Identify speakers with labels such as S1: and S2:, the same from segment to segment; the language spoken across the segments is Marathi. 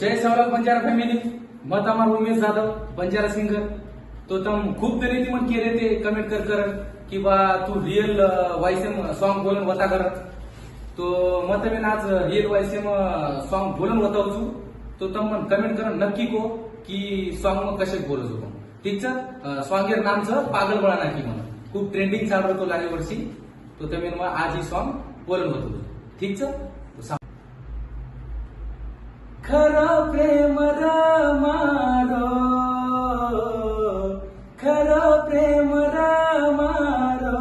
S1: जय सवलत बंजारा फॅमिली मत अमर उमेश जाधव बंजारा सिंगर तो तम खूप तरी ती म्हण केले ते कमेंट कर कर. की बा तू रिअल वायसेम सॉन्ग बोलून होता कर. तो मत मी आज रिअल वायसेम सॉन्ग बोलून होता होतो तो तम मन कमेंट कर नक्की को की सॉन्ग मग कसे बोलत होतो ठीकच सॉन्ग नामचं पागल बळा नाकी म्हणून. खूप ट्रेंडिंग चालू होतो लागे वर्षी. तो તમે मग आज ही सॉन्ग बोलून होतो ठीक ಖರ ಪ್ರೇಮರ ಮಾರೋ. ಖರ ಪ್ರೇಮರ ಮಾರೋ.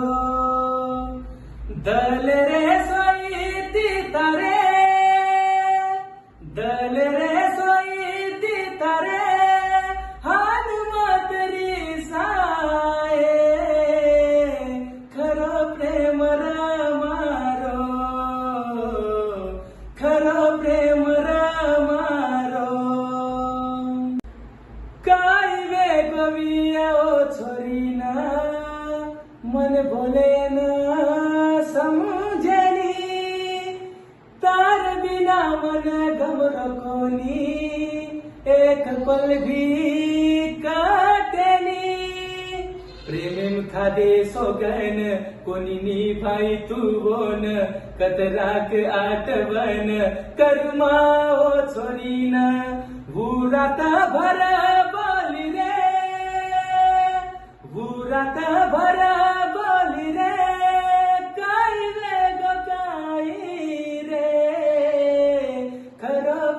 S1: ರೇ ಸೈತಿ ತರೆ छोरी मन भोले ना समझनी। तार बिना मन गम कोनी एक पल भी काटेनी। प्रेम खादे सो गन कोनी नी भाई तू बोन। कतराक आटवन कर्मा ओ छोरी ना भूराता भरा भुरात भर बोली रे काय वेग काही रे खरं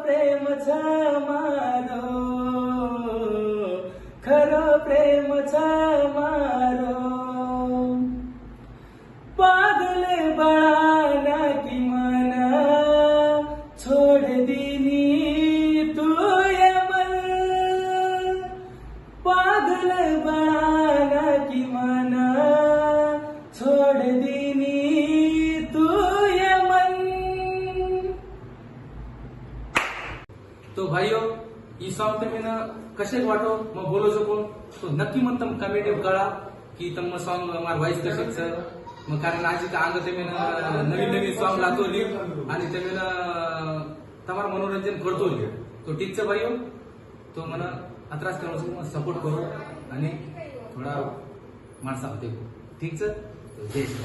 S1: तो भाईओ ई सॉन्ग तुम्ही कसे वाटो? मग बोलो शको तो नक्की मग तुम कमेंट कळा की तुम सॉन्ग मला व्हॉइस कसे मग कारण आज आंग तुम्ही नवीन नवीन सॉन्ग लागतो आणि तुम्ही तुम्हाला मनोरंजन करतो तो ठीक टीच भाईओ तो मला अत्रास करू मग सपोर्ट करू। आणि थोडा माणसामध्ये ठीक सर जय श्री